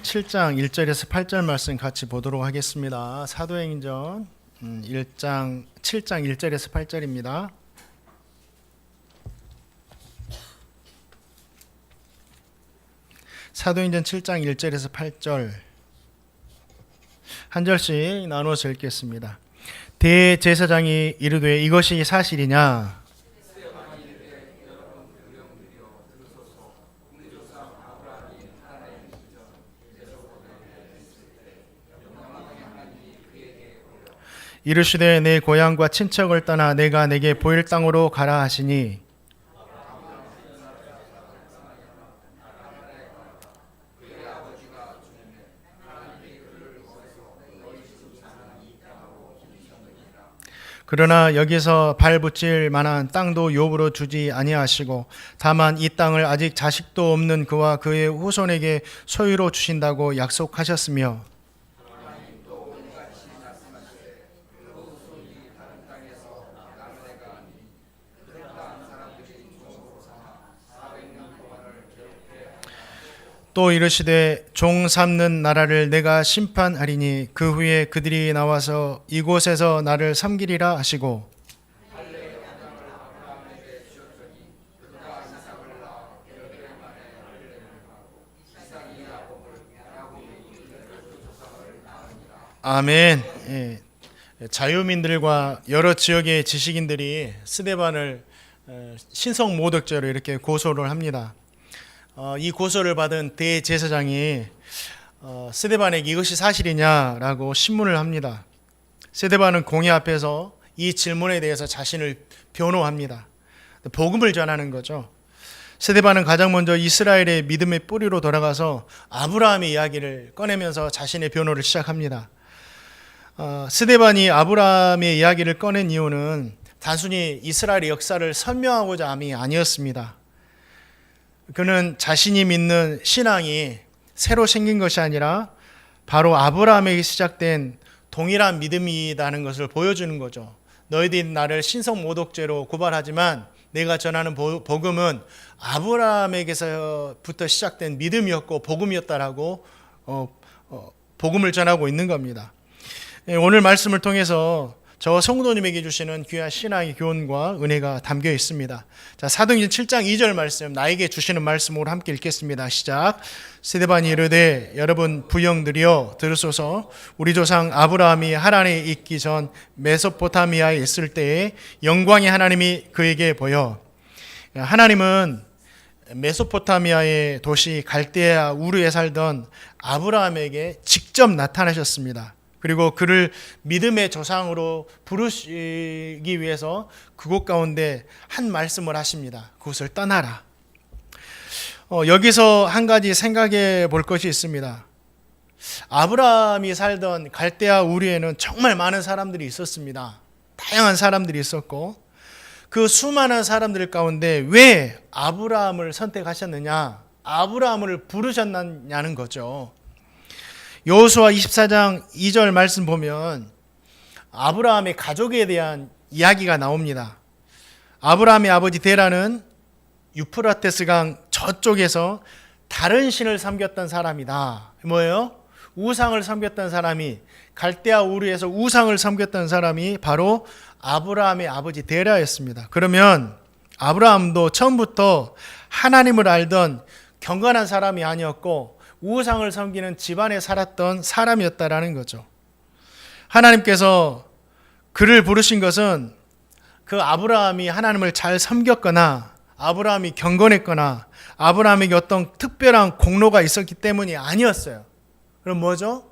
7장 1절에서 8절 말씀 같이 보도록 하겠습니다. 사도행전 음, 1장 7장 1절에서 8절입니다. 사도행전 7장 1절에서 8절 한 절씩 나누어서 읽겠습니다. 대제사장이 이르되 이것이 사실이냐 이르시되 내 고향과 친척을 떠나 내가 내게 보일 땅으로 가라 하시니. 그러나 여기서 발 붙일 만한 땅도 욥으로 주지 아니하시고 다만 이 땅을 아직 자식도 없는 그와 그의 후손에게 소유로 주신다고 약속하셨으며 또 이르시되 종 삼는 나라를 내가 심판하리니 그 후에 그들이 나와서 이곳에서 나를 섬기리라 하시고 아멘. 예. 자유민들과 여러 지역의 지식인들이 스데반을 어, 신성 모독죄로 이렇게 고소를 합니다. 어, 이 고소를 받은 대제사장이 어, 스데반에게 이것이 사실이냐라고 신문을 합니다. 스데반은 공회 앞에서 이 질문에 대해서 자신을 변호합니다. 복음을 전하는 거죠. 스데반은 가장 먼저 이스라엘의 믿음의 뿌리로 돌아가서 아브라함의 이야기를 꺼내면서 자신의 변호를 시작합니다. 어, 스데반이 아브라함의 이야기를 꺼낸 이유는 단순히 이스라엘의 역사를 설명하고자 함이 아니었습니다. 그는 자신이 믿는 신앙이 새로 생긴 것이 아니라 바로 아브라함에게 시작된 동일한 믿음이라는 것을 보여주는 거죠. 너희들이 나를 신성 모독죄로 고발하지만 내가 전하는 복음은 아브라함에게서부터 시작된 믿음이었고 복음이었다라고 어, 어, 복음을 전하고 있는 겁니다. 예, 오늘 말씀을 통해서 저 성도님에게 주시는 귀한 신앙의 교훈과 은혜가 담겨 있습니다. 자, 사도행전 7장 2절 말씀 나에게 주시는 말씀으로 함께 읽겠습니다. 시작. 세대반이 이르되 여러분 부영들이여 들으소서 우리 조상 아브라함이 하란에 있기 전 메소포타미아에 있을 때에 영광의 하나님이 그에게 보여 하나님은 메소포타미아의 도시 갈대아 우르에 살던 아브라함에게 직접 나타나셨습니다. 그리고 그를 믿음의 조상으로 부르시기 위해서 그곳 가운데 한 말씀을 하십니다. 그곳을 떠나라. 어, 여기서 한 가지 생각해 볼 것이 있습니다. 아브라함이 살던 갈대아 우리에는 정말 많은 사람들이 있었습니다. 다양한 사람들이 있었고 그 수많은 사람들 가운데 왜 아브라함을 선택하셨느냐? 아브라함을 부르셨느냐는 거죠. 여호수아 24장 2절 말씀 보면 아브라함의 가족에 대한 이야기가 나옵니다. 아브라함의 아버지 데라는 유프라테스 강 저쪽에서 다른 신을 섬겼던 사람이다. 뭐예요? 우상을 섬겼던 사람이 갈대아 우르에서 우상을 섬겼던 사람이 바로 아브라함의 아버지 데라였습니다. 그러면 아브라함도 처음부터 하나님을 알던 경건한 사람이 아니었고 우상을 섬기는 집안에 살았던 사람이었다라는 거죠. 하나님께서 그를 부르신 것은 그 아브라함이 하나님을 잘 섬겼거나 아브라함이 경건했거나 아브라함에게 어떤 특별한 공로가 있었기 때문이 아니었어요. 그럼 뭐죠?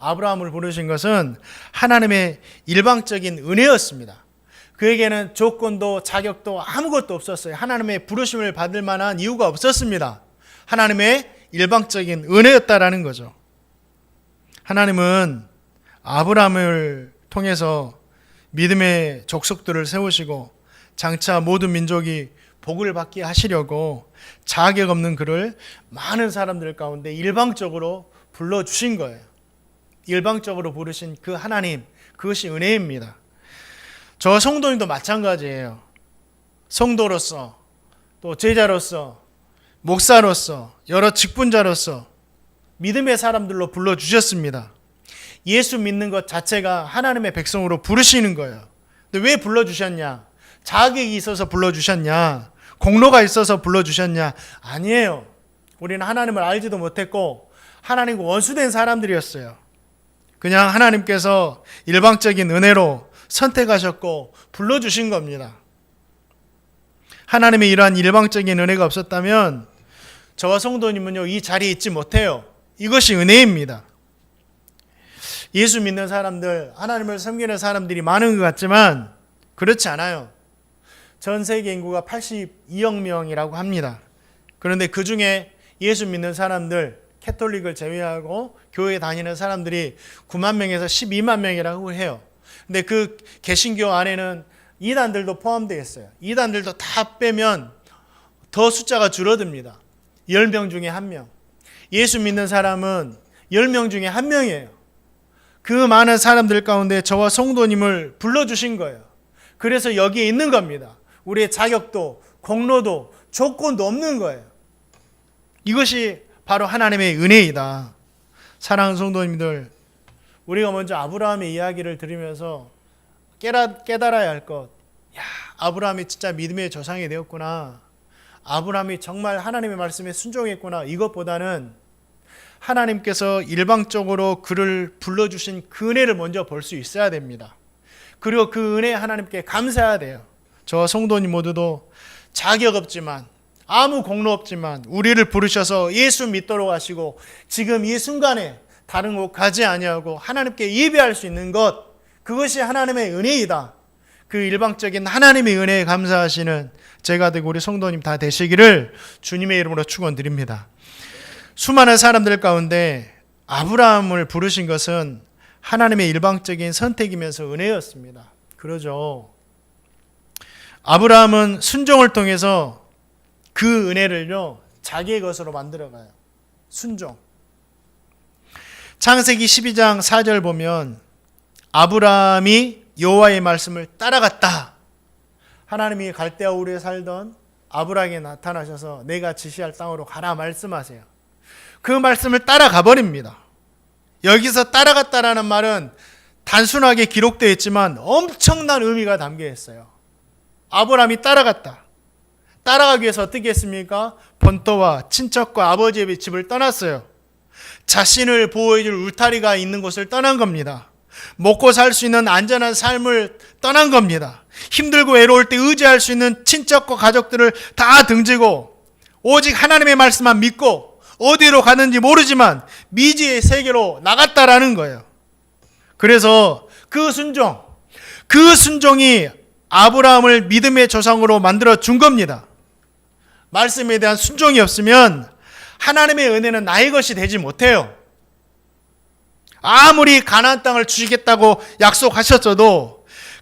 아브라함을 부르신 것은 하나님의 일방적인 은혜였습니다. 그에게는 조건도 자격도 아무것도 없었어요. 하나님의 부르심을 받을 만한 이유가 없었습니다. 하나님의 일방적인 은혜였다라는 거죠. 하나님은 아브라함을 통해서 믿음의 족속들을 세우시고 장차 모든 민족이 복을 받게 하시려고 자격 없는 그를 많은 사람들 가운데 일방적으로 불러 주신 거예요. 일방적으로 부르신 그 하나님, 그것이 은혜입니다. 저 성도님도 마찬가지예요. 성도로서 또 제자로서 목사로서 여러 직분자로서 믿음의 사람들로 불러 주셨습니다. 예수 믿는 것 자체가 하나님의 백성으로 부르시는 거예요. 근데 왜 불러 주셨냐? 자격이 있어서 불러 주셨냐? 공로가 있어서 불러 주셨냐? 아니에요. 우리는 하나님을 알지도 못했고 하나님과 원수된 사람들이었어요. 그냥 하나님께서 일방적인 은혜로 선택하셨고 불러 주신 겁니다. 하나님의 이러한 일방적인 은혜가 없었다면 저와 성도님은요 이 자리에 있지 못해요. 이것이 은혜입니다. 예수 믿는 사람들, 하나님을 섬기는 사람들이 많은 것 같지만 그렇지 않아요. 전 세계 인구가 82억 명이라고 합니다. 그런데 그 중에 예수 믿는 사람들, 캐톨릭을 제외하고 교회 다니는 사람들이 9만 명에서 12만 명이라고 해요. 근데 그 개신교 안에는 이단들도 포함되어 있어요. 이단들도 다 빼면 더 숫자가 줄어듭니다. 10명 중에 1명. 예수 믿는 사람은 10명 중에 1명이에요. 그 많은 사람들 가운데 저와 성도님을 불러주신 거예요. 그래서 여기에 있는 겁니다. 우리의 자격도, 공로도, 조건도 없는 거예요. 이것이 바로 하나님의 은혜이다. 사랑하는 성도님들, 우리가 먼저 아브라함의 이야기를 들으면서 깨달아야 할 것. 야, 아브라함이 진짜 믿음의 조상이 되었구나. 아브라함이 정말 하나님의 말씀에 순종했구나. 이것보다는 하나님께서 일방적으로 그를 불러주신 그 은혜를 먼저 볼 수 있어야 됩니다. 그리고 그 은혜 하나님께 감사해야 돼요. 저와 성도님 모두도 자격 없지만 아무 공로 없지만 우리를 부르셔서 예수 믿도록 하시고 지금 이 순간에 다른 곳 가지 아니하고 하나님께 예배할 수 있는 것 그것이 하나님의 은혜이다. 그 일방적인 하나님의 은혜에 감사하시는 제가 되고 우리 성도님 다 되시기를 주님의 이름으로 축원드립니다. 수많은 사람들 가운데 아브라함을 부르신 것은 하나님의 일방적인 선택이면서 은혜였습니다. 그러죠. 아브라함은 순종을 통해서 그 은혜를요, 자기의 것으로 만들어가요. 순종. 창세기 12장 4절 보면 아브라함이 여호와의 말씀을 따라갔다. 하나님이 갈대아 우리에 살던 아브라함에게 나타나셔서 내가 지시할 땅으로 가라 말씀하세요. 그 말씀을 따라가 버립니다. 여기서 따라갔다라는 말은 단순하게 기록되어 있지만 엄청난 의미가 담겨 있어요. 아브라함이 따라갔다. 따라가기 위해서 어떻게 했습니까? 본토와 친척과 아버지의 집을 떠났어요. 자신을 보호해줄 울타리가 있는 곳을 떠난 겁니다. 먹고 살 수 있는 안전한 삶을 떠난 겁니다. 힘들고 외로울 때 의지할 수 있는 친척과 가족들을 다 등지고 오직 하나님의 말씀만 믿고 어디로 가는지 모르지만 미지의 세계로 나갔다라는 거예요. 그래서 그 순종, 그 순종이 아브라함을 믿음의 조상으로 만들어 준 겁니다. 말씀에 대한 순종이 없으면 하나님의 은혜는 나의 것이 되지 못해요. 아무리 가나안 땅을 주시겠다고 약속하셨어도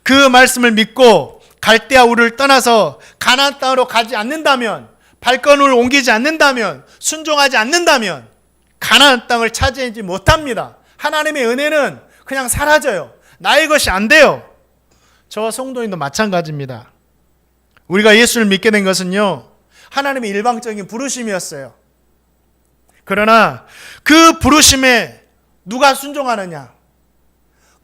그 말씀을 믿고 갈대아 우를 떠나서 가나안 땅으로 가지 않는다면 발걸음을 옮기지 않는다면 순종하지 않는다면 가나안 땅을 차지하지 못합니다. 하나님의 은혜는 그냥 사라져요. 나의 것이 안 돼요. 저 성도님도 마찬가지입니다. 우리가 예수를 믿게 된 것은요. 하나님의 일방적인 부르심이었어요. 그러나 그 부르심에 누가 순종하느냐?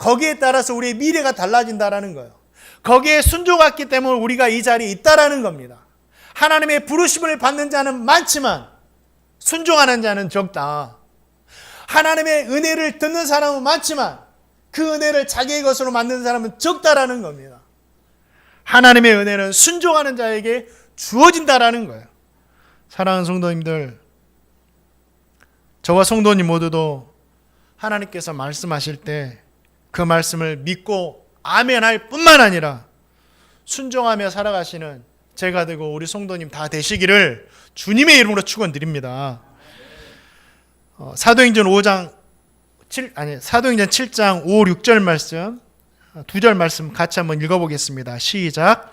거기에 따라서 우리의 미래가 달라진다라는 거예요. 거기에 순종했기 때문에 우리가 이 자리에 있다라는 겁니다. 하나님의 부르심을 받는 자는 많지만 순종하는 자는 적다. 하나님의 은혜를 듣는 사람은 많지만 그 은혜를 자기의 것으로 만드는 사람은 적다라는 겁니다. 하나님의 은혜는 순종하는 자에게 주어진다라는 거예요. 사랑하는 성도님들, 저와 성도님 모두도 하나님께서 말씀하실 때 그 말씀을 믿고 아멘할 뿐만 아니라 순종하며 살아가시는 제가 되고 우리 성도님 다 되시기를 주님의 이름으로 축원드립니다. 어, 사도행전 5장 7 아니 사도행전 7장 5, 6절 말씀 두 절 말씀 같이 한번 읽어보겠습니다. 시작.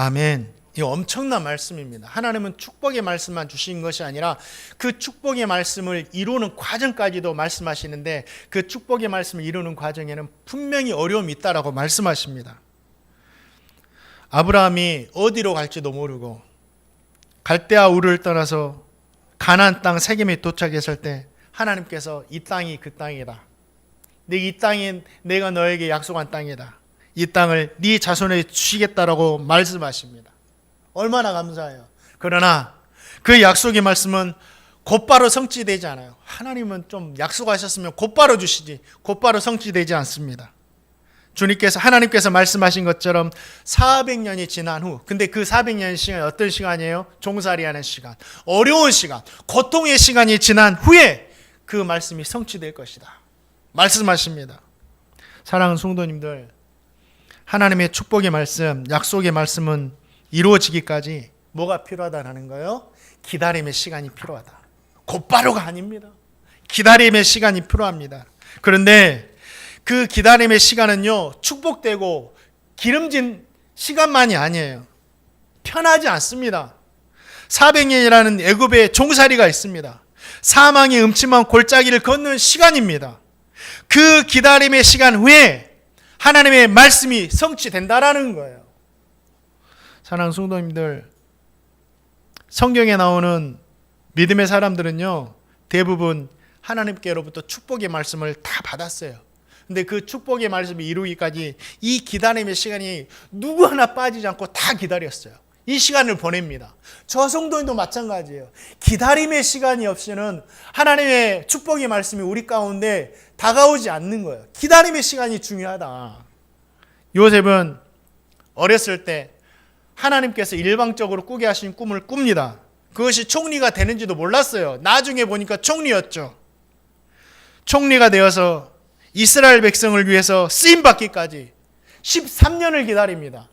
아멘. 이 엄청난 말씀입니다. 하나님은 축복의 말씀만 주신 것이 아니라 그 축복의 말씀을 이루는 과정까지도 말씀하시는데 그 축복의 말씀을 이루는 과정에는 분명히 어려움이 있다라고 말씀하십니다. 아브라함이 어디로 갈지도 모르고 갈대아 우르를 떠나서 가나안 땅 세겜에 도착했을 때 하나님께서 이 땅이 그 땅이다. 내이 땅이 내가 너에게 약속한 땅이다. 이 땅을 네 자손에 주시겠다라고 말씀하십니다. 얼마나 감사해요. 그러나 그 약속의 말씀은 곧바로 성취되지 않아요. 하나님은 좀 약속하셨으면 곧바로 주시지 곧바로 성취되지 않습니다. 주님께서 하나님께서 말씀하신 것처럼 400년이 지난 후 근데 그 400년 시간이 어떤 시간이에요? 종살이 하는 시간, 어려운 시간, 고통의 시간이 지난 후에 그 말씀이 성취될 것이다. 말씀하십니다. 사랑하는 성도님들, 하나님의 축복의 말씀, 약속의 말씀은 이루어지기까지 뭐가 필요하다는 거예요? 기다림의 시간이 필요하다. 곧바로가 아닙니다. 기다림의 시간이 필요합니다. 그런데 그 기다림의 시간은요, 축복되고 기름진 시간만이 아니에요. 편하지 않습니다. 400년이라는 애굽의 종살이가 있습니다. 사망의 음침한 골짜기를 걷는 시간입니다. 그 기다림의 시간 후에 하나님의 말씀이 성취된다라는 거예요. 사랑하는 성도님들, 성경에 나오는 믿음의 사람들은요, 대부분 하나님께로부터 축복의 말씀을 다 받았어요. 근데 그 축복의 말씀이 이루기까지 이 기다림의 시간이 누구 하나 빠지지 않고 다 기다렸어요. 이 시간을 보냅니다. 저 성도님도 마찬가지예요. 기다림의 시간이 없이는 하나님의 축복의 말씀이 우리 가운데 다가오지 않는 거예요. 기다림의 시간이 중요하다. 요셉은 어렸을 때 하나님께서 일방적으로 꾸게 하신 꿈을 꿉니다. 그것이 총리가 되는지도 몰랐어요. 나중에 보니까 총리였죠. 총리가 되어서 이스라엘 백성을 위해서 쓰임 받기까지 13년을 기다립니다.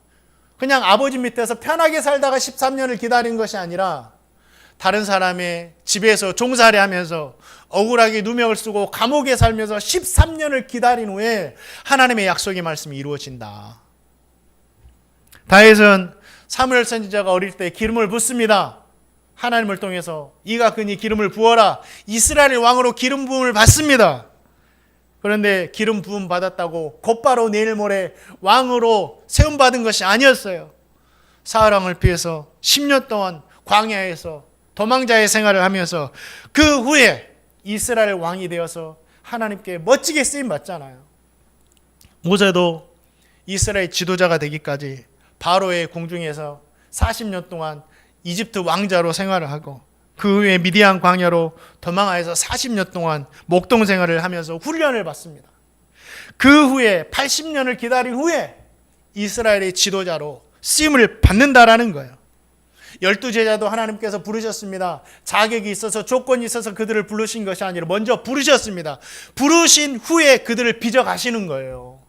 그냥 아버지 밑에서 편하게 살다가 13년을 기다린 것이 아니라 다른 사람의 집에서 종살이 하면서 억울하게 누명을 쓰고 감옥에 살면서 13년을 기다린 후에 하나님의 약속의 말씀이 이루어진다. 다윗은 사무엘 선지자가 어릴 때 기름을 붓습니다. 하나님을 통해서 이가 그니 기름을 부어라. 이스라엘 왕으로 기름 부음을 받습니다. 그런데 기름 부음 받았다고 곧바로 내일 모레 왕으로 세움 받은 것이 아니었어요. 사울 왕을 피해서 10년 동안 광야에서 도망자의 생활을 하면서 그 후에 이스라엘 왕이 되어서 하나님께 멋지게 쓰임 받잖아요. 모세도 이스라엘 지도자가 되기까지 바로의 궁중에서 40년 동안 이집트 왕자로 생활을 하고 그 후에 미디안 광야로 도망하여서 40년 동안 목동 생활을 하면서 훈련을 받습니다. 그 후에 80년을 기다린 후에 이스라엘의 지도자로 쓰임을 받는다라는 거예요. 열두 제자도 하나님께서 부르셨습니다. 자격이 있어서 조건이 있어서 그들을 부르신 것이 아니라 먼저 부르셨습니다. 부르신 후에 그들을 빚어 가시는 거예요.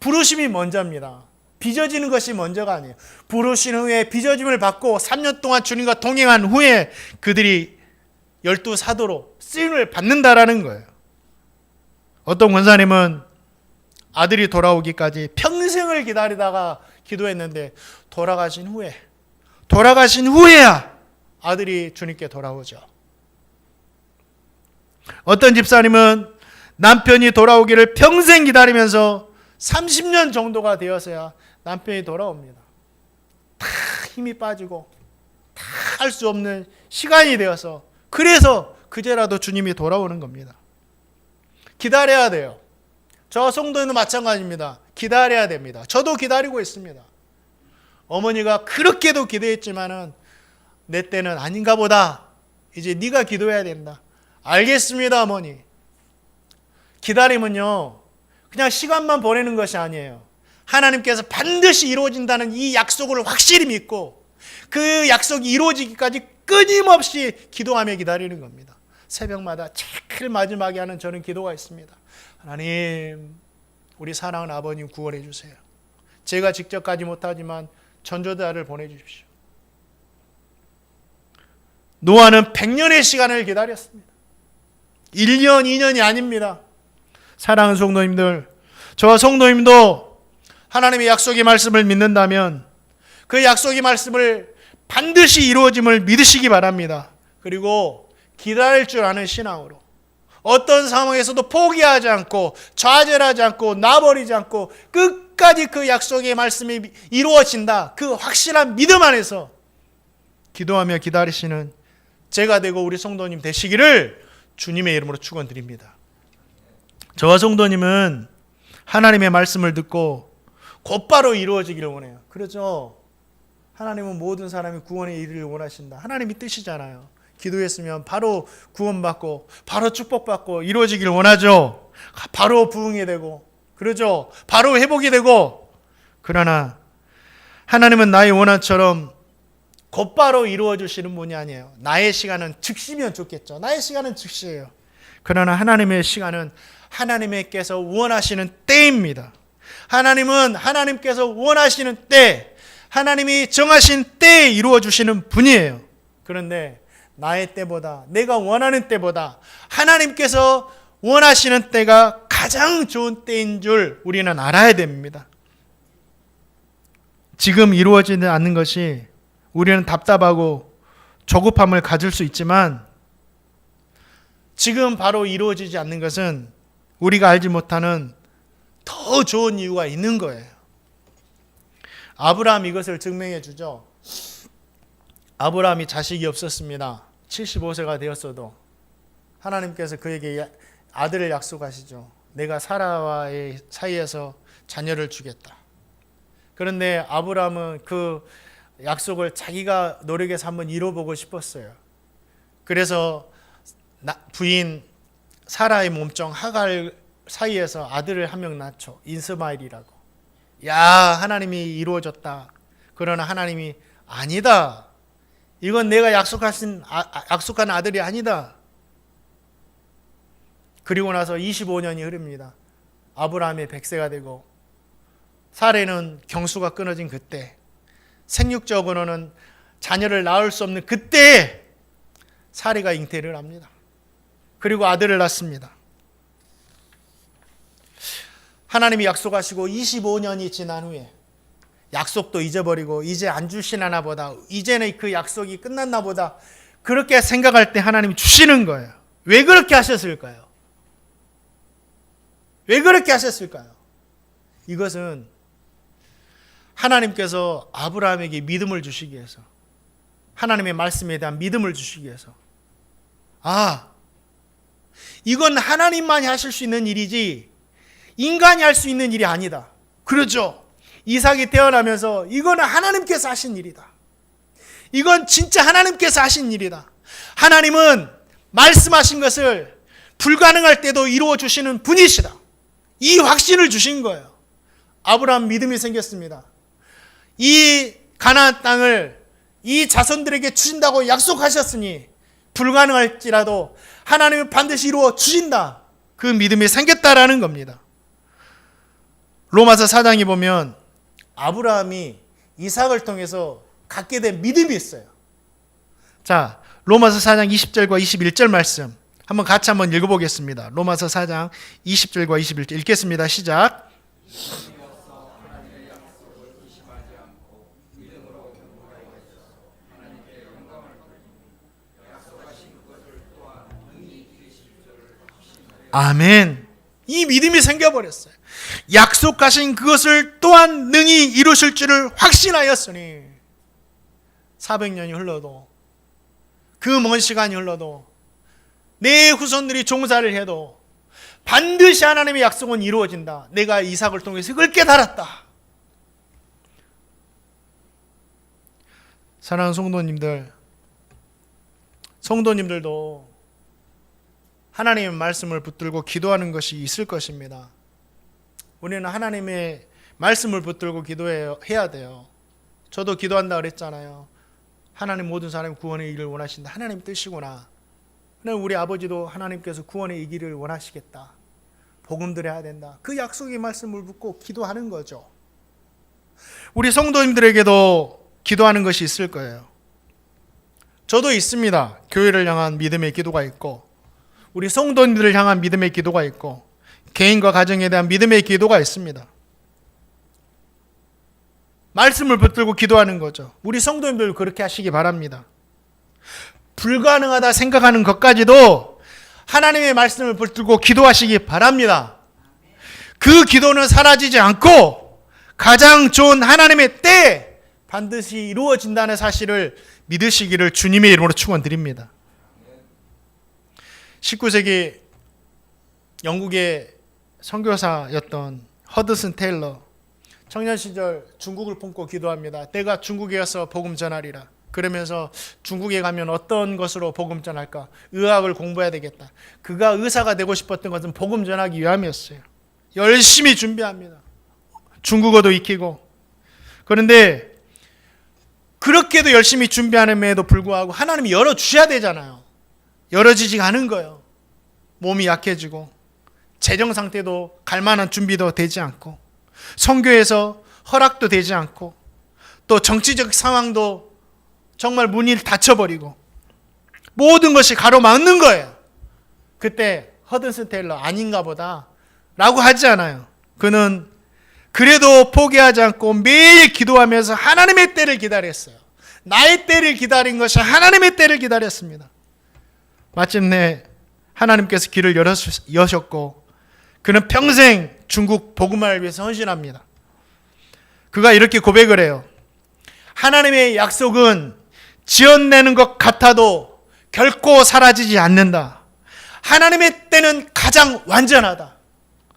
부르심이 먼저입니다. 빚어지는 것이 먼저가 아니에요. 부르신 후에 빚어짐을 받고 3년 동안 주님과 동행한 후에 그들이 열두 사도로 쓰임을 받는다라는 거예요. 어떤 권사님은 아들이 돌아오기까지 평생을 기다리다가 기도했는데 돌아가신 후에 돌아가신 후에야 아들이 주님께 돌아오죠. 어떤 집사님은 남편이 돌아오기를 평생 기다리면서 30년 정도가 되어서야 남편이 돌아옵니다. 다 힘이 빠지고 다 할 수 없는 시간이 되어서 그래서 그제라도 주님이 돌아오는 겁니다. 기다려야 돼요. 저 성도는 마찬가지입니다. 기다려야 됩니다. 저도 기다리고 있습니다. 어머니가 그렇게도 기도했지만은 내 때는 아닌가 보다. 이제 네가 기도해야 된다. 알겠습니다, 어머니. 기다림은요. 그냥 시간만 보내는 것이 아니에요. 하나님께서 반드시 이루어진다는 이 약속을 확실히 믿고 그 약속이 이루어지기까지 끊임없이 기도하며 기다리는 겁니다. 새벽마다 제일 마지막에 하는 저는 기도가 있습니다. 하나님, 우리 사랑하는 아버님 구원해 주세요. 제가 직접 가지 못하지만 전조자를 보내주십시오. 노아는 100년의 시간을 기다렸습니다. 1년, 2년이 아닙니다. 사랑하는 성도님들, 저와 성도님도 하나님의 약속의 말씀을 믿는다면 그 약속의 말씀을 반드시 이루어짐을 믿으시기 바랍니다. 그리고 기다릴 줄 아는 신앙으로 어떤 상황에서도 포기하지 않고 좌절하지 않고 놔버리지 않고 끝까지 그 약속의 말씀이 이루어진다. 그 확실한 믿음 안에서 기도하며 기다리시는 제가 되고 우리 성도님 되시기를 주님의 이름으로 축원드립니다. 저와 성도님은 하나님의 말씀을 듣고 곧바로 이루어지기를 원해요. 그렇죠? 하나님은 모든 사람이 구원에 이르기를 원하신다. 하나님이 뜻이잖아요. 기도했으면 바로 구원받고 바로 축복받고 이루어지기를 원하죠. 바로 부흥이 되고 그러죠. 바로 회복이 되고 그러나 하나님은 나의 원한처럼 곧바로 이루어 주시는 분이 아니에요. 나의 시간은 즉시면 좋겠죠. 나의 시간은 즉시예요. 그러나 하나님의 시간은 하나님께서 원하시는 때입니다. 하나님은 하나님께서 원하시는 때, 하나님이 정하신 때에 이루어 주시는 분이에요. 그런데 나의 때보다 내가 원하는 때보다 하나님께서 원하시는 때가 가장 좋은 때인 줄 우리는 알아야 됩니다. 지금 이루어지지 않는 것이 우리는 답답하고 조급함을 가질 수 있지만 지금 바로 이루어지지 않는 것은 우리가 알지 못하는 더 좋은 이유가 있는 거예요. 아브라함 이것을 증명해 주죠. 아브라함이 자식이 없었습니다. 75세가 되었어도 하나님께서 그에게 아들을 약속하시죠. 내가 사라와의 사이에서 자녀를 주겠다. 그런데 아브라함은 그 약속을 자기가 노력해서 한번 이뤄보고 싶었어요. 그래서 부인 사라의 몸종 하갈 사이에서 아들을 한 명 낳죠. 인스마일이라고. 야, 하나님이 이루어졌다. 그러나 하나님이 아니다. 이건 내가 약속하신 아, 약속한 아들이 아니다. 그리고 나서 25년이 흐릅니다. 아브라함이 100세가 되고 사례는 경수가 끊어진 그때 생육적으로는 자녀를 낳을 수 없는 그때 사례가 잉태를 합니다. 그리고 아들을 낳습니다. 하나님이 약속하시고 25년이 지난 후에 약속도 잊어버리고 이제 안 주시나 보다 이제는 그 약속이 끝났나 보다 그렇게 생각할 때 하나님이 주시는 거예요. 왜 그렇게 하셨을까요? 왜 그렇게 하셨을까요? 이것은 하나님께서 아브라함에게 믿음을 주시기 위해서 하나님의 말씀에 대한 믿음을 주시기 위해서 아 이건 하나님만이 하실 수 있는 일이지 인간이 할 수 있는 일이 아니다. 그렇죠. 이삭이 태어나면서 이거는 하나님께서 하신 일이다. 이건 진짜 하나님께서 하신 일이다. 하나님은 말씀하신 것을 불가능할 때도 이루어 주시는 분이시다. 이 확신을 주신 거예요. 아브라함 믿음이 생겼습니다. 이 가나안 땅을 이 자손들에게 주신다고 약속하셨으니 불가능할지라도 하나님은 반드시 이루어 주신다. 그 믿음이 생겼다라는 겁니다. 로마서 4장에 보면 아브라함이 이삭을 통해서 갖게 된 믿음이 있어요. 자, 로마서 4장 20절과 21절 말씀 한번 같이 한번 읽어보겠습니다. 로마서 4장 20절과 21절 읽겠습니다. 시작. 아멘. 이 믿음이 생겨버렸어요. 약속하신 그것을 또한 능히 이루실 줄을 확신하였으니 400년이 흘러도 그 먼 시간이 흘러도 내 후손들이 종사를 해도 반드시 하나님의 약속은 이루어진다. 내가 이삭을 통해서 그걸 깨달았다. 사랑하는 성도님들, 성도님들도 하나님의 말씀을 붙들고 기도하는 것이 있을 것입니다. 우리는 하나님의 말씀을 붙들고 기도해야 돼요. 저도 기도한다 그랬잖아요. 하나님 모든 사람이 구원의 일을 원하신다. 하나님 뜻이구나. 우리 아버지도 하나님께서 구원의 이기를 원하시겠다. 복음 들어야 된다. 그 약속의 말씀을 붙고 기도하는 거죠. 우리 성도님들에게도 기도하는 것이 있을 거예요. 저도 있습니다. 교회를 향한 믿음의 기도가 있고, 우리 성도님들을 향한 믿음의 기도가 있고, 개인과 가정에 대한 믿음의 기도가 있습니다. 말씀을 붙들고 기도하는 거죠. 우리 성도님들 그렇게 하시기 바랍니다. 불가능하다 생각하는 것까지도 하나님의 말씀을 붙들고 기도하시기 바랍니다. 그 기도는 사라지지 않고 가장 좋은 하나님의 때 반드시 이루어진다는 사실을 믿으시기를 주님의 이름으로 축원드립니다. 19세기 영국의 선교사였던 허드슨 테일러 청년 시절 중국을 품고 기도합니다. 때가 중국에 가서 복음 전하리라. 그러면서 중국에 가면 어떤 것으로 복음 전할까? 의학을 공부해야 되겠다. 그가 의사가 되고 싶었던 것은 복음 전하기 위함이었어요. 열심히 준비합니다. 중국어도 익히고. 그런데 그렇게도 열심히 준비하는 에도 불구하고 하나님이 열어 주셔야 되잖아요. 열어지지가 않은 거예요. 몸이 약해지고 재정 상태도 갈 만한 준비도 되지 않고 성교에서 허락도 되지 않고 또 정치적 상황도 정말 문이 닫혀버리고 모든 것이 가로막는 거예요. 그때 허든슨 테일러 아닌가 보다 라고 하지 않아요. 그는 그래도 포기하지 않고 매일 기도하면서 하나님의 때를 기다렸어요. 나의 때를 기다린 것이 하나님의 때를 기다렸습니다. 마침내 하나님께서 길을 여셨고 그는 평생 중국 복음화를 위해서 헌신합니다. 그가 이렇게 고백을 해요. 하나님의 약속은 지어내는 것 같아도 결코 사라지지 않는다. 하나님의 때는 가장 완전하다.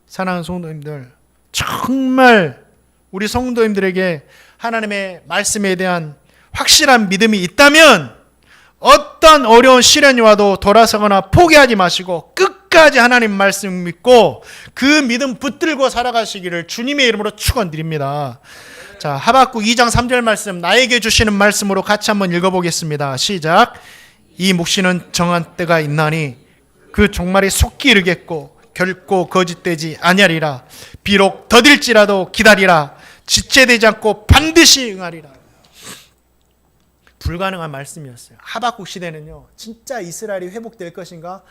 사랑하는 성도님들, 정말 우리 성도님들에게 하나님의 말씀에 대한 확실한 믿음이 있다면 어떤 어려운 시련이 와도 돌아서거나 포기하지 마시고 끝까지 하나님 말씀 믿고 그 믿음 붙들고 살아가시기를 주님의 이름으로 축원드립니다. 자, 하박국 2장 3절 말씀 나에게 주시는 말씀으로 같이 한번 읽어 보겠습니다. 시작. 이 묵시는 정한 때가 있나니 그 종말이 속히 이르겠고 결코 거짓되지 아니하리라. 비록 더딜지라도 기다리라. 지체되지 않고 반드시 응하리라. 불가능한 말씀이었어요. 하박국 시대는요, 진짜 이스라엘이 회복될 것인가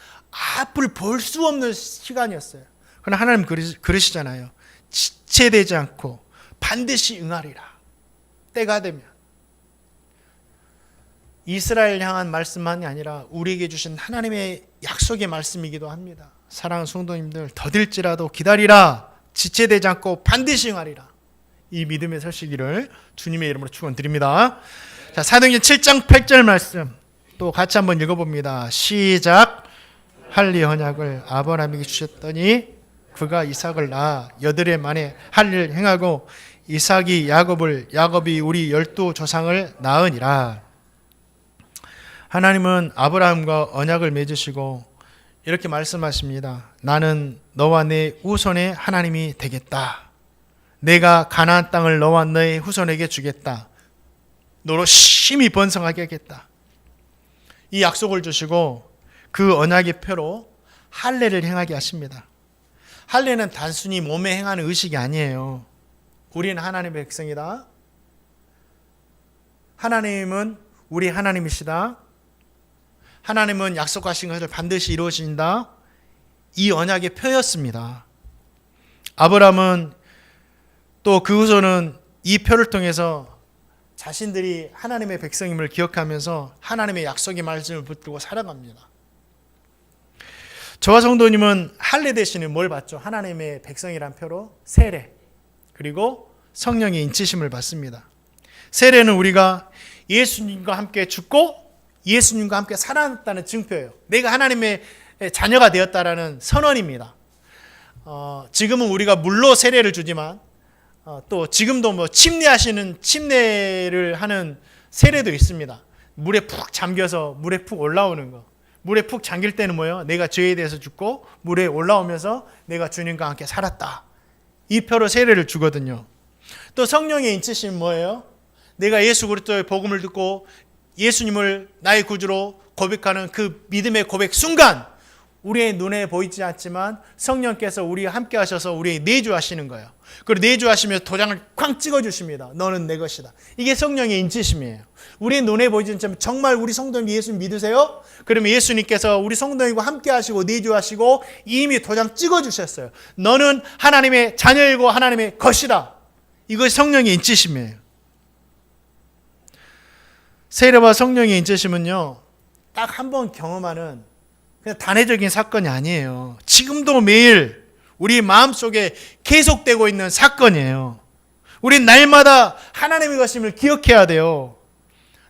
앞을 볼 수 없는 시간이었어요. 그러나 하나님 그러, 그러시잖아요. 지체되지 않고 반드시 응하리라. 때가 되면. 이스라엘 향한 말씀만이 아니라 우리에게 주신 하나님의 약속의 말씀이기도 합니다. 사랑하는 성도님들, 더딜지라도 기다리라. 지체되지 않고 반드시 응하리라. 이 믿음에 서시기를 주님의 이름으로 축원드립니다. 자, 사도행전 7장 8절 말씀 또 같이 한번 읽어봅니다. 시작. 할리 언약을 아브라함에게 주셨더니 그가 이삭을 낳아 여드레 만에 할리를 행하고 이삭이 야곱을 야곱이 우리 열두 조상을 낳으니라. 하나님은 아브라함과 언약을 맺으시고 이렇게 말씀하십니다. 나는 너와 내 후손의 하나님이 되겠다. 내가 가나안 땅을 너와 너의 후손에게 주겠다. 너로 심히 번성하게 하겠다. 이 약속을 주시고 그 언약의 표로 할례를 행하게 하십니다. 할례는 단순히 몸에 행하는 의식이 아니에요. 우리는 하나님의 백성이다. 하나님은 우리 하나님이시다. 하나님은 약속하신 것을 반드시 이루어진다. 이 언약의 표였습니다. 아브라함은 또 그 후손은 이 표를 통해서 자신들이 하나님의 백성임을 기억하면서 하나님의 약속의 말씀을 붙들고 살아갑니다. 저와 성도님은 할례 대신에 뭘 받죠? 하나님의 백성이란 표로 세례 그리고 성령의 인치심을 받습니다. 세례는 우리가 예수님과 함께 죽고 예수님과 함께 살아났다는 증표예요. 내가 하나님의 자녀가 되었다라는 선언입니다. 어, 지금은 우리가 물로 세례를 주지만 어, 또 지금도 뭐 침례하시는 침례를 하는 세례도 있습니다. 물에 푹 잠겨서 물에 푹 올라오는 거. 물에 푹 잠길 때는 뭐예요? 내가 죄에 대해서 죽고 물에 올라오면서 내가 주님과 함께 살았다. 이 표로 세례를 주거든요. 또 성령의 인치심 뭐예요? 내가 예수 그리스도의 복음을 듣고 예수님을 나의 구주로 고백하는 그 믿음의 고백 순간 우리의 눈에 보이지 않지만 성령께서 우리와 함께 하셔서 우리에게 내주하시는 거예요. 그리고 내주하시면서 도장을 쾅 찍어 주십니다. 너는 내 것이다. 이게 성령의 인치심이에요. 우리의 눈에 보이지 않지만 정말 우리 성도님 예수님 믿으세요? 그러면 예수님께서 우리 성도님과 함께 하시고 내주하시고 이미 도장 찍어 주셨어요. 너는 하나님의 자녀이고 하나님의 것이다. 이것이 성령의 인치심이에요. 세례와 성령의 인재심은요, 딱 한 번 경험하는 그냥 단회적인 사건이 아니에요. 지금도 매일 우리 마음 속에 계속되고 있는 사건이에요. 우리 날마다 하나님의 것임을 기억해야 돼요.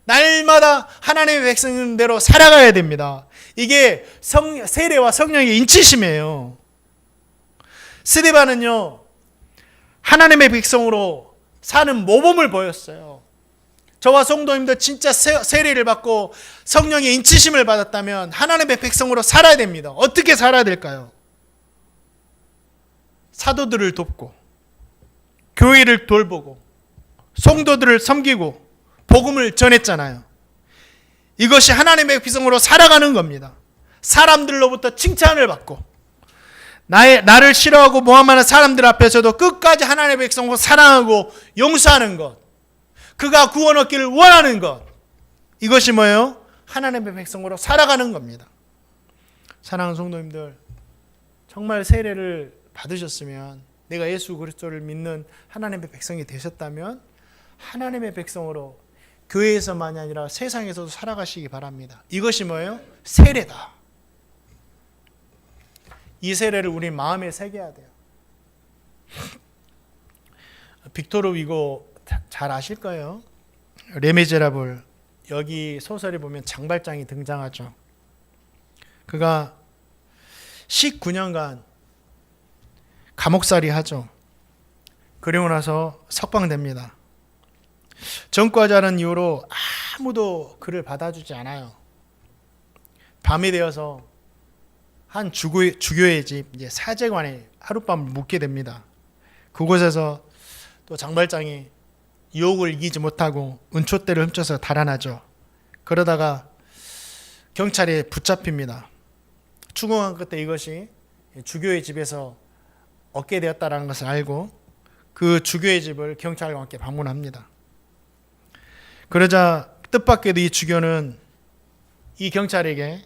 날마다 하나님의 백성대로 살아가야 됩니다. 이게 성, 세례와 성령의 인치심이에요. 스데반은요, 하나님의 백성으로 사는 모범을 보였어요. 저와 성도님들 진짜 세- 세례를 받고 성령의 인치심을 받았다면 하나님의 백성으로 살아야 됩니다. 어떻게 살아야 될까요? 사도들을 돕고 교회를 돌보고 성도들을 섬기고 복음을 전했잖아요. 이것이 하나님의 백성으로 살아가는 겁니다. 사람들로부터 칭찬을 받고 나의 나를 싫어하고 모함하는 사람들 앞에서도 끝까지 하나님의 백성을 사랑하고 용서하는 것. 그가 구원 얻기를 원하는 것. 이것이 뭐예요? 하나님의 백성으로 살아가는 겁니다. 사랑하는 성도님들, 정말 세례를 받으셨으면 내가 예수 그리스도를 믿는 하나님의 백성이 되셨다면 하나님의 백성으로 교회에서만이 아니라 세상에서도 살아가시기 바랍니다. 이것이 뭐예요? 세례다. 이 세례를 우리 마음에 새겨야 돼요. 빅토르 위고 잘 아실 거예요. 레미제라블 여기 소설에 보면 장발장이 등장하죠. 그가 19년간 감옥살이 하죠. 그리고 나서 석방됩니다. 전과자는 이유로 아무도 그를 받아주지 않아요. 밤이 되어서 한 주교, 주교의 집 사제관에 하룻밤을 묵게 됩니다. 그곳에서 또 장발장이 유혹을 이기지 못하고 은초대를 훔쳐서 달아나죠. 그러다가 경찰에 붙잡힙니다. 추궁한 끝에 이것이 주교의 집에서 얻게 되었다라는 것을 알고 그 주교의 집을 경찰과 함께 방문합니다. 그러자 뜻밖에도 이 주교는 이 경찰에게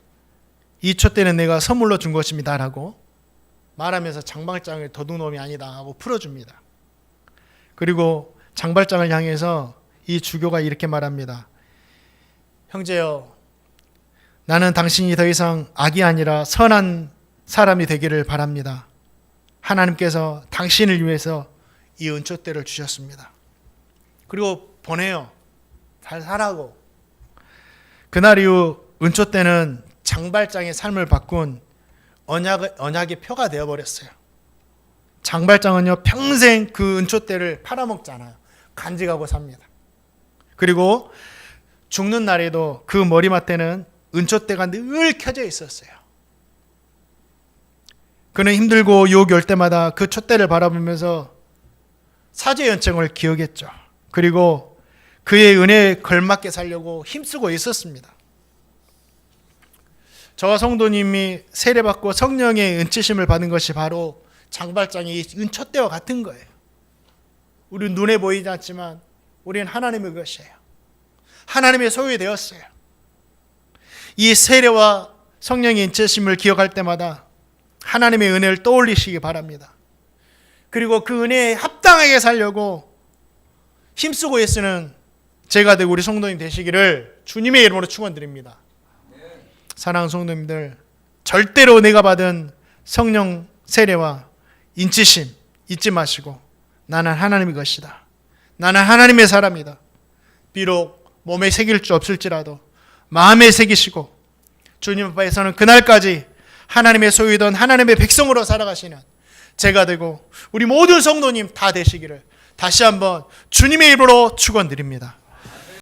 이 촛대는 내가 선물로 준 것입니다라고 말하면서 장발장을 도둑놈이 아니다 하고 풀어줍니다. 그리고 장발장을 향해서 이 주교가 이렇게 말합니다. 형제여, 나는 당신이 더 이상 악이 아니라 선한 사람이 되기를 바랍니다. 하나님께서 당신을 위해서 이 은총대를 주셨습니다. 그리고 보내요. 잘 살라고. 그날 이후 은초 때는 장발장의 삶을 바꾼 언약, 언약의 표가 되어버렸어요. 장발장은요, 평생 그 은초 때를 팔아먹잖아요. 간직하고 삽니다. 그리고 죽는 날에도 그 머리맡에는 은초대가 늘 켜져 있었어요. 그는 힘들고 유혹이 올 때마다 그 촛대를 바라보면서 사제 연청을 기억했죠. 그리고 그의 은혜에 걸맞게 살려고 힘쓰고 있었습니다. 저와 성도님이 세례받고 성령의 은치심을 받은 것이 바로 장발장의 은촛대와 같은 거예요. 우리 눈에 보이지 않지만 우리는 하나님의 것이에요. 하나님의 소유이 되었어요. 이 세례와 성령의 인체심을 기억할 때마다 하나님의 은혜를 떠올리시기 바랍니다. 그리고 그 은혜에 합당하게 살려고 힘쓰고 애쓰는 제가 되고 우리 성도님 되시기를 주님의 이름으로 축원드립니다. 사랑하는 성도님들, 절대로 내가 받은 성령 세례와 인치심 잊지 마시고 나는 하나님의 것이다. 나는 하나님의 사람이다. 비록 몸에 새길 수 없을지라도 마음에 새기시고 주님 앞에서는 그날까지 하나님의 소유던 하나님의 백성으로 살아가시는 제가 되고 우리 모든 성도님 다 되시기를 다시 한번 주님의 이름으로 축원드립니다.